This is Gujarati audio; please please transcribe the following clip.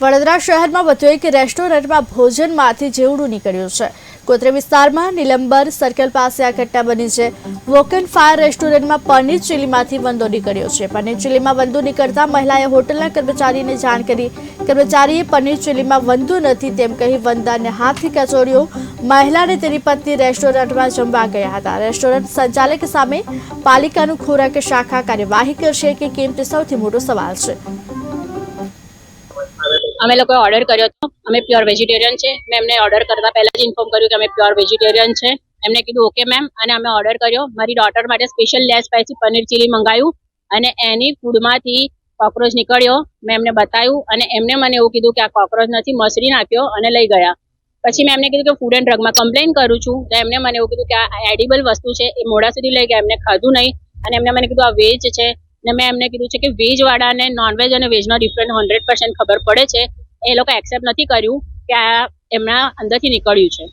વડોદરા શહેરમાં વધુ એક રેસ્ટોરન્ટમાં ભોજનમાંથી જીવડું નીકળ્યું છે. કોતરે વિસ્તારમાં નિલંબર સર્કલ પાસે આ ઘટના બની છે. વોકન ફાયર રેસ્ટોરન્ટમાં પનીર ચીલીમાંથી વંદો નીકળ્યો છે. પનીર ચીલીમાં વંદો નીકળતા મહિલાએ હોટલના કર્મચારીને જાણ કરી. કર્મચારીએ પનીર ચીલીમાં વંદો નથી તેમ કહી વંદાને હાથથી કચોડ્યો મહિલાને તેની પત્ની રેસ્ટોરન્ટમાં જમવા ગયા હતા. રેસ્ટોરન્ટ સંચાલક સામે પાલિકાનું ખોરાક શાખા કાર્યવાહી કરશે કે કેમ તે સૌથી મોટો સવાલ છે. અમે લોકોએ ઓર્ડર કર્યો હતો. અમે પ્યોર વેજીટેરિયન છે. મેં એમને ઓર્ડર કરતા પહેલાં જ ઇન્ફોર્મ કર્યું કે અમે પ્યોર વેજીટેરિયન છે. એમને કીધું ઓકે મેમ અને અમે ઓર્ડર કર્યો. મારી ડોટર માટે special less spicy paneer chilli મંગાવ્યું અને એની ફૂડમાંથી કોક્રોચ નીકળ્યો. મેં એમને બતાવ્યું અને એમને મને એવું કીધું કે આ કોક્રોચ નથી, મસરી નાખ્યો અને લઈ ગયા. પછી મેં એમને કીધું કે ફૂડ એન્ડ ડ્રગમાં કમ્પ્લેન કરું છું. તો એમને મને એવું કીધું કે આ એડિબલ વસ્તુ છે, એ મોડા સુધી લઈ ગયા. એમને ખાધું નહીં અને એમને મને કીધું, આ વેજ છે. ને મેં એમને કીધું છે કે વેજવાળાને નોનવેજ અને વેજનો ડિફરન્ટ હંડ્રેડ પર્સન્ટ ખબર પડે છે. એ લોકો એક્સેપ્ટ નથી કર્યું કે આ એમના અંદરથી નીકળ્યું છે.